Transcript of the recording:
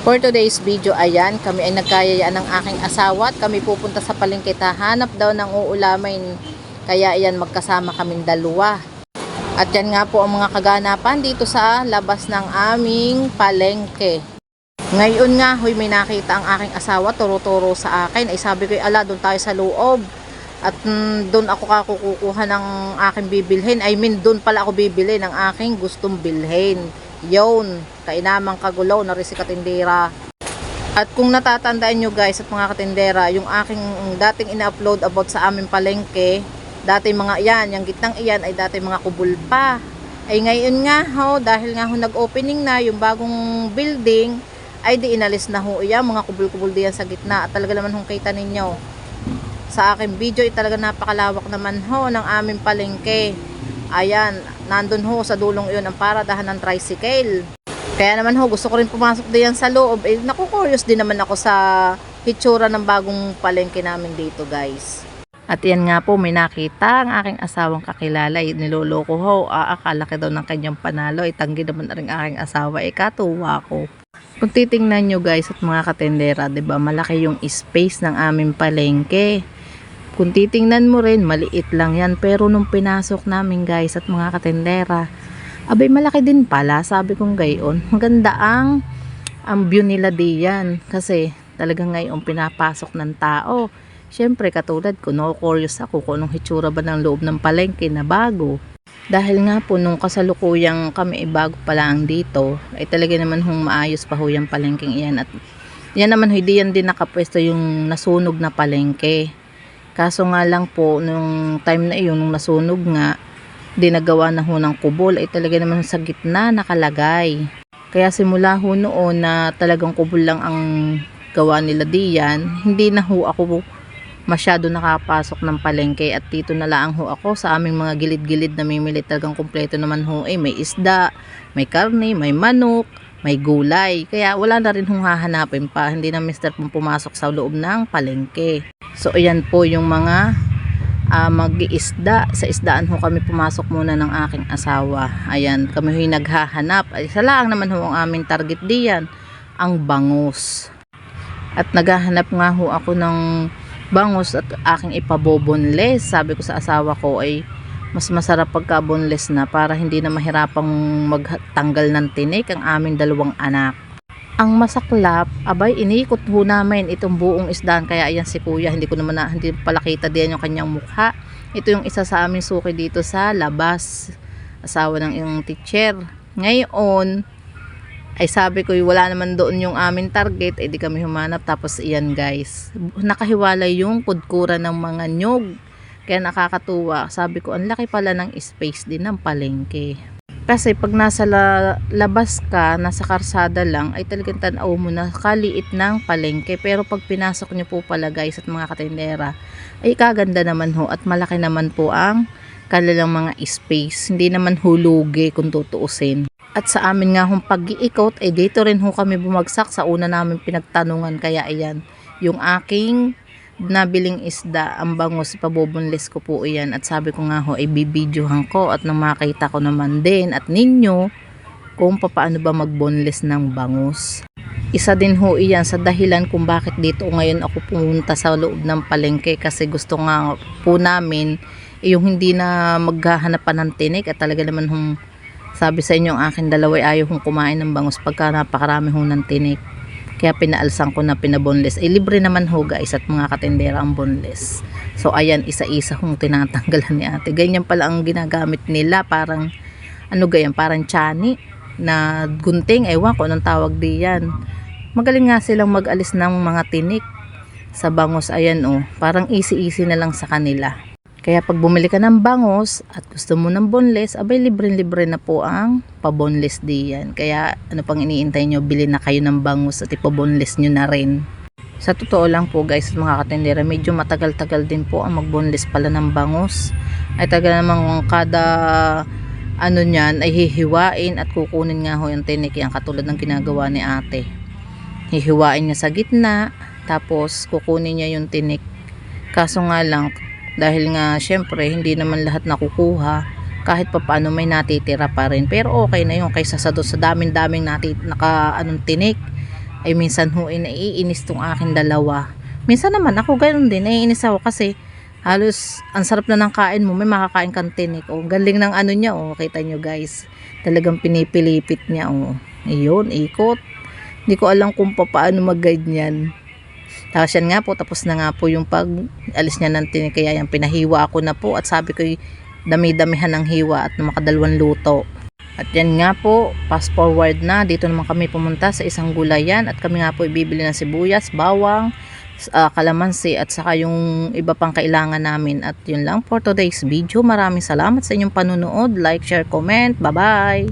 For today's video, ayan, kami ay nagkayayaan ng aking asawa at kami pupunta sa palengke hanap daw ng uulamin. Kaya ayan, magkasama kaming dalawa. At yan nga po ang mga kaganapan dito sa labas ng aming palengke. Ngayon nga, huy, may nakita ang aking asawa, turo-turo sa akin. Ay sabi ko, ala, doon tayo sa loob. At mm, doon ako kakukuha ng aking bibilhin. I mean, doon pala ako bibili ng aking gustong bilhin. Yun, kainamang kagulaw na rin si Katindera. At kung natatandaan nyo guys at mga katindera, yung aking dating ina-upload about sa aming palengke, dati mga yan, yung gitnang iyan ay dati mga kubul pa. Ay ngayon nga ho, dahil nga ho nag-opening na yung bagong building, ay di inalis na ho yan, mga kubul-kubul diyan sa gitna. At talaga naman hong kita ninyo. Sa aking video, ay talaga napakalawak naman ho ng aming palengke. Ayan, nandun ho sa dulong iyon ang paradahan ng tricycle. Kaya naman ho, gusto ko rin pumasok diyan sa loob. Eh, naku-curious din naman ako sa hitsura ng bagong palengke namin dito, guys. At yan nga po, may nakita ang aking asawang kakilala. Eh, Niloloko ho, aakala ka daw ng kanyang panalo. Itanggi naman na rin aking asawa. Eh, katuwa ko. Kung titingnan nyo guys at mga katendera, ba malaki yung space ng aming palengke. Kung titingnan mo rin, maliit lang yan. Pero nung pinasok namin guys at mga katendera, abay malaki din pala, sabi kong gayon. Maganda ang, ang view nila diyan. Kasi talagang ngayon pinapasok ng tao. Siyempre katulad ko, no, curious ako kung anong hitsura ba ng loob ng palengke na bago. Dahil nga po nung kasalukuyang kami ay bago pa lang dito, ay talaga naman hong maayos pa ho yung palengkeng iyan. At yan naman hindi yan din nakapwesto yung nasunog na palengke. Kaso nga lang po, nung time na iyon, nung nasunog nga, dinagawa na ho ng kubol, ay talaga naman sa gitna nakalagay. Kaya simula ho noon na talagang kubol lang ang gawa nila diyan, hindi na ho ako masyado nakapasok ng palengke at dito na lang ho ako sa aming mga gilid-gilid na mimili talagang kumpleto naman ho eh may isda, may karne, may manok, may gulay. Kaya wala na rin hong hahanapin pa. Hindi na mister pong pumasok sa loob ng palengke. So ayan po yung mga uh, mag-iisda. Sa isdaan ho kami pumasok muna ng aking asawa. Ayan, kami ho naghahanap. Ay, sa laang naman ho ang aming target diyan, ang bangus. At naghahanap nga ho ako ng bangus at aking ipabobonless. Sabi ko sa asawa ko ay mas masarap pagka boneless na para hindi na mahirapang magtanggal ng tinik ang aming dalawang anak. Ang masaklap, abay iniikot ho namin itong buong isdaan kaya ayan si kuya, hindi ko naman na, hindi pala kita diyan yung kanyang mukha. Ito yung isa sa aming suki dito sa labas, asawa ng yung teacher. Ngayon, ay sabi ko wala naman doon yung aming target, eh di kami humanap tapos iyan guys. Nakahiwalay yung kudkura ng mga nyog. Kaya nakakatuwa. Sabi ko, ang laki pala ng space din ng palengke. Kasi pag nasa la, labas ka, nasa karsada lang, ay talagang tanaw mo na kaliit ng palengke. Pero pag pinasok nyo po pala guys at mga katendera, ay kaganda naman ho at malaki naman po ang kanilang mga space. Hindi naman hulugi kung tutuusin. At sa amin nga hong pag-iikot, eh dito rin ho kami bumagsak sa una namin pinagtanungan. Kaya ayan, yung aking nabiling isda, ang bangus, pabobonless ko po iyan. At sabi ko nga ho, ay bibidyohan ko at nang makita ko naman din at ninyo kung paano ba magbonless ng bangus. Isa din ho iyan sa dahilan kung bakit dito ngayon ako pumunta sa loob ng palengke kasi gusto nga po namin yung hindi na maghahanap pa ng tinik at talaga naman hong sabi sa inyo ang akin dalawa ay ayaw kong kumain ng bangus pagka napakarami ho ng tinik. Kaya pinaalsan ko na pinaboneless. Eh, libre naman ho guys at mga katendera ang boneless. So, ayan, isa-isa kong tinatanggalan ni ate. Ganyan pala ang ginagamit nila. Parang, ano ganyan, parang chani na gunting. Ewan ko anong tawag diyan. Magaling nga silang mag-alis ng mga tinik sa bangos. Ayan oh, parang easy-easy na lang sa kanila. Kaya pag bumili ka ng bangos at gusto mo ng boneless, abay libre-libre na po ang pa-boneless diyan. Kaya ano pang iniintay nyo, bili na kayo ng bangus at ipa-boneless nyo na rin. Sa totoo lang po guys, mga katendera, medyo matagal-tagal din po ang mag-boneless pala ng bangus. Ay taga namang kada ano niyan ay hihiwain at kukunin nga ho yung tinik yan katulad ng ginagawa ni ate. Hihiwain niya sa gitna, tapos kukunin niya yung tinik. Kaso nga lang, dahil nga syempre hindi naman lahat nakukuha kahit pa paano may natitira pa rin pero okay na yun kaysa sa, sa daming daming natit, naka anong tinik ay minsan ho ay naiinis tong akin dalawa. Minsan naman ako ganoon din, naiinis ako kasi halos ang sarap na ng kain mo, may makakain kang tinik. O, galing ng ano niya, oh, kita nyo guys. Talagang pinipilipit niya, oh. Ayun, ikot. Hindi ko alam kung paano mag-guide niyan. Tapos yan nga po, tapos na nga po yung pag alis niya ng tinik. Kaya yan, pinahiwa ako na po at sabi ko, dami-damihan ng hiwa at makadalawang luto. At yan nga po, fast forward na. Dito naman kami pumunta sa isang gulayan at kami nga po ibibili ng sibuyas, bawang, uh, kalamansi at saka yung iba pang kailangan namin. At yun lang for today's video. Maraming salamat sa inyong panunood. Like, share, comment. Bye-bye!